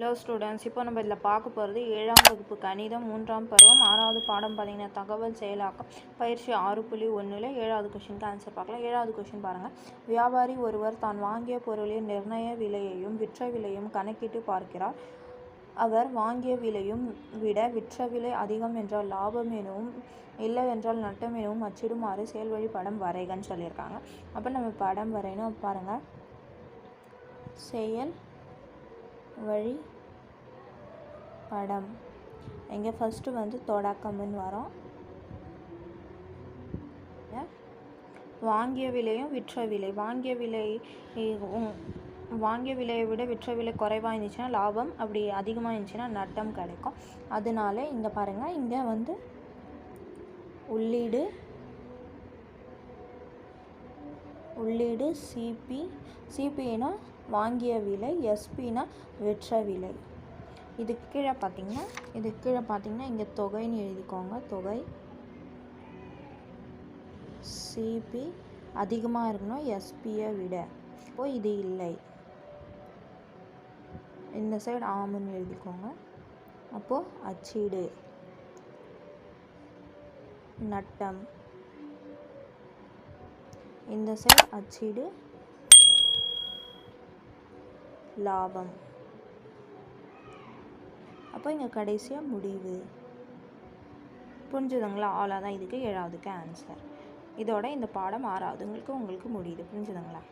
Hello students இப்போ நம்ம இதில் பார்க்க போகிறது ஏழாம் வகுப்பு கணிதம் மூன்றாம் பருவம் ஆறாவது பாடம் பார்த்தீங்கன்னா தகவல் செயலாக்கம். பயிற்சி ஆறு புள்ளி ஒன்றில் ஏழாவது கொஷினுக்கு ஆன்சர் பார்க்கலாம். ஏழாவது கொஷின் பாருங்கள். வியாபாரி ஒருவர் தான் வாங்கிய பொருளின் நிர்ணய விலையையும் விற்ற விலையும் கணக்கிட்டு பார்க்கிறார். அவர் வாங்கிய விலையும் விட விற்ற விலை அதிகம் என்றால் லாபம் எனவும் இல்லை என்றால் நட்டம் எனவும் அச்சிடுமாறு செயல்வழி படம் வரைகன்னு சொல்லியிருக்காங்க. அப்போ நம்ம படம் வரையணும். பாருங்கள். செயல் வழி படம். இங்கே ஃபஸ்ட்டு வந்து தொடக்கம்னு வரும். வாங்கிய விலையும் விற்ற விலை. வாங்கிய விலை வாங்கிய விலையை விட விற்ற விலை குறைவாக இருந்துச்சுன்னா லாபம். அப்படி அதிகமாக இருந்துச்சுன்னா நட்டம் கிடைக்கும். அதனால இங்கே பாருங்கள் இங்கே வந்து உள்ளீடு உள்ளீடு சிபி சிபினா வாங்கிய விலை எஸ்பினா விற்ற விலை. இது கீழே பார்த்தீங்கன்னா இது கீழே பார்த்தீங்கன்னா இங்கே தொகைன்னு எழுதிக்கோங்க. தொகை சிபி அதிகமாக இருக்கணும் எஸ்பியை விட. இப்போ இது இல்லை. இந்த சைடு ஆமுன்னு எழுதிக்கோங்க. அப்போது அச்சீடு. நட்டம். இந்த சைடு அச்சீடு லாபம். அப்போ இங்கே கடைசியாக முடிவு. புரிஞ்சுதுங்களா? அவ்வளோதான் இதுக்கு ஏழாவதுக்கு ஆன்சர் இதோட இந்த பாடம் ஆறாவதுங்களுக்கு உங்களுக்கு முடியுது. புரிஞ்சுதுங்களா?